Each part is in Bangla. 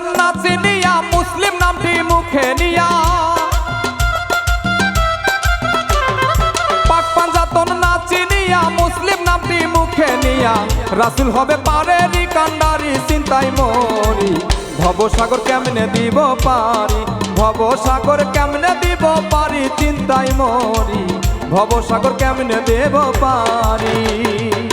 না মুসলিম নামটি মুখে নিয়া। পাক পাঞ্জাতন না চিনিয়া নামটি মুখে নিয়া। রাসুল হবে পারেরি কান্ডারি, চিন্তাই মরি। ভবসাগর কেমনে দিব পারি? ভবসাগর কেমনে দিব পারি? চিন্তাই মরি। ভবসাগর কেমনে দেব পারি?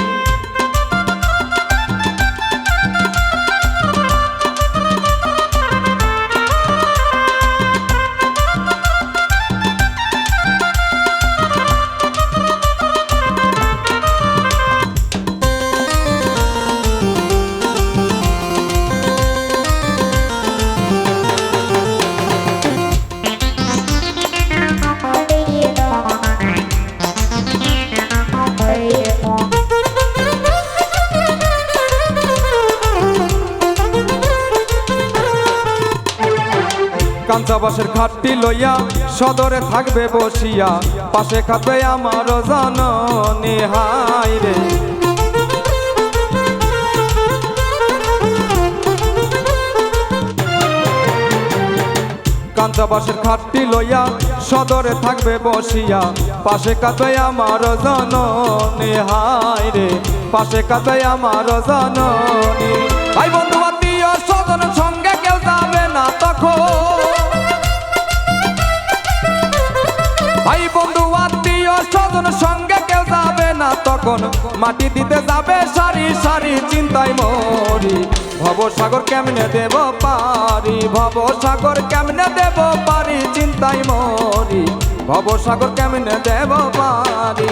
কাঞ্চাবাসের খাটটি লইয়া সদরে থাকবে বসিয়া। পাশে খাবে আমার জননী হাই রে। কাঞ্চাবাসের খাটটি লইয়া সদরে থাকবে বসিয়া। পাশে কাবে আমার জননী হাই রে। পাশে কাবে আমার জননী। মাটি দিতে যাবে, সারি সারি, চিন্তায় মরি। ভবসাগর কেমনে দেব পারি? ভবসাগর কেমনে দেব পারি? চিন্তায় মরি। ভবসাগর কেমনে দেব পারি?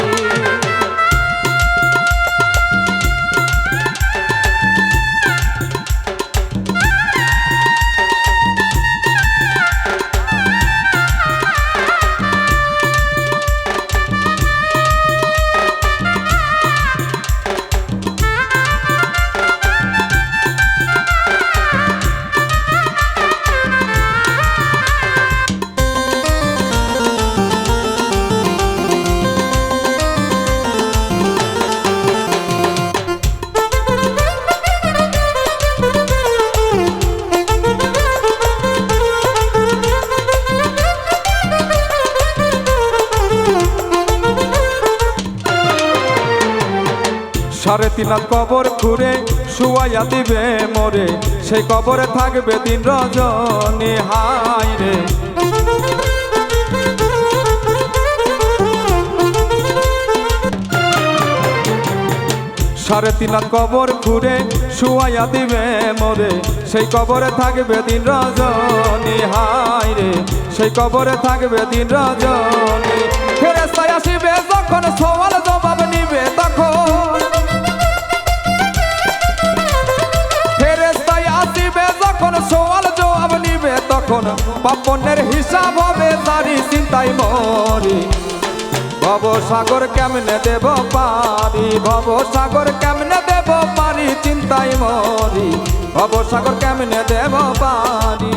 সাড়ে তিন কবর খুঁড়ে, শুয়াইয়া দিবে মরে। সেই কবরে থাকবে দিন রজনী হাই রে। সাড়ে তিন কবর খুঁড়ে, শুয়াইয়া দিবে মরে। সেই কবরে থাকবে দিন রজনী হাই রে। সেই কবরে থাকবে দিন রজনী। ফেরেস্তায় আসিবে, যখন সওয়াল জবাব নিবে পাপনের হিসাব হবে তারই চিন্তাই মরি। ভব সাগর কেমনে দেব পারি? ভব সাগর কেমনে দেব পারি চিন্তাই মরি। ভব সাগর কেমনে দেব পারি?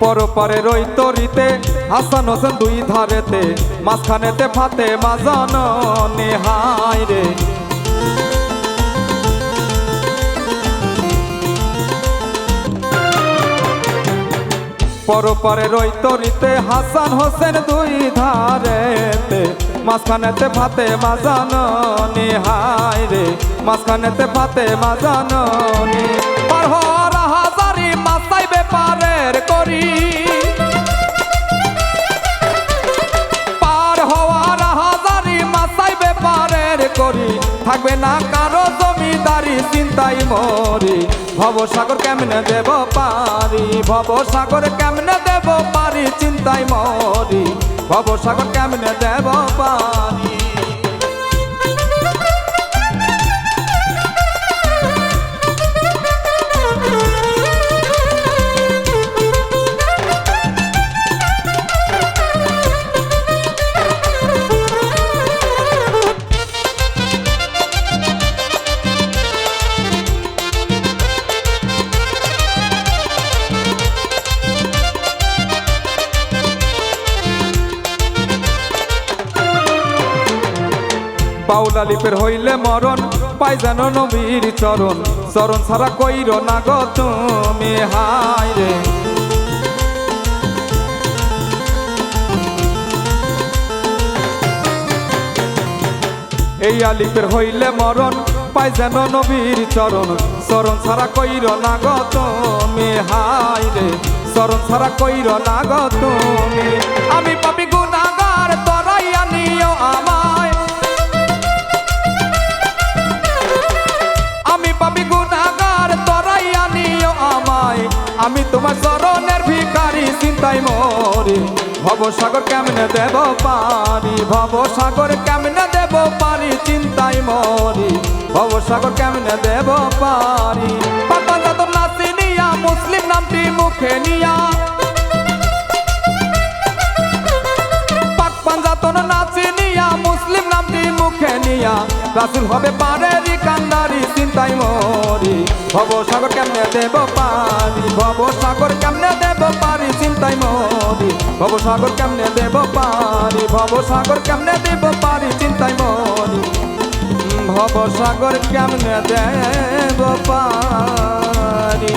পরপারে রই তরিতে হাসান হোসেন দুই ধারেতে, মাঝখানেতে ফাতে মাজান নেহাই রে। পরপারে রই তরিতে হাসান হোসেন দুই ধারেতে, মাঝখানেতে ফাতে মাজান নেহাই রে। মাঝখানেতে ফাতে মাজান পার করি থাকবে না কারও জমিদারি, চিন্তাই মরি। ভবসাগর কেমনে দেব পারি? ভবসাগর কেমনে দেব পারি? চিন্তাই মরি। ভবসাগর কেমনে দেব পারি? বাউলা লিপের হইলে মরণ, পাই যেন নবীর চরণ। চরণ ছাড়া কইর না গো তুমি হাই রে। এই আলিপের হইলে মরণ, পাই যেন নবীর চরণ। চরণ ছাড়া কইর না গো তুমি হাই রে। চরণ ছাড়া কইর না গো তুমি। আমি পাপি গুনাগার তোমার চরণের ভিকারি চিন্তাই মরি। ভব সাগর কেমনে দেব পারি? ভব সাগর কেমনে দেব পারি? চিন্তাই মরি। ভব সাগর কেমনে দেব পারি? পাপা যত নাচি নিয়া মুসলিম নামটি মুখে নিয়া রাসুল হবে পারেরি কান্দারি, চিন্তাই মরি। ভব সাগর কেমনে দেব পারি ভব সাগর কেমনে দেব পারি চিন্তাই মরি। ভব সাগর কেমনে দেব পারি ভব সাগর কেমনে দেব পারি চিন্তাই মরি। ভব সাগর কেমনে দেব পারি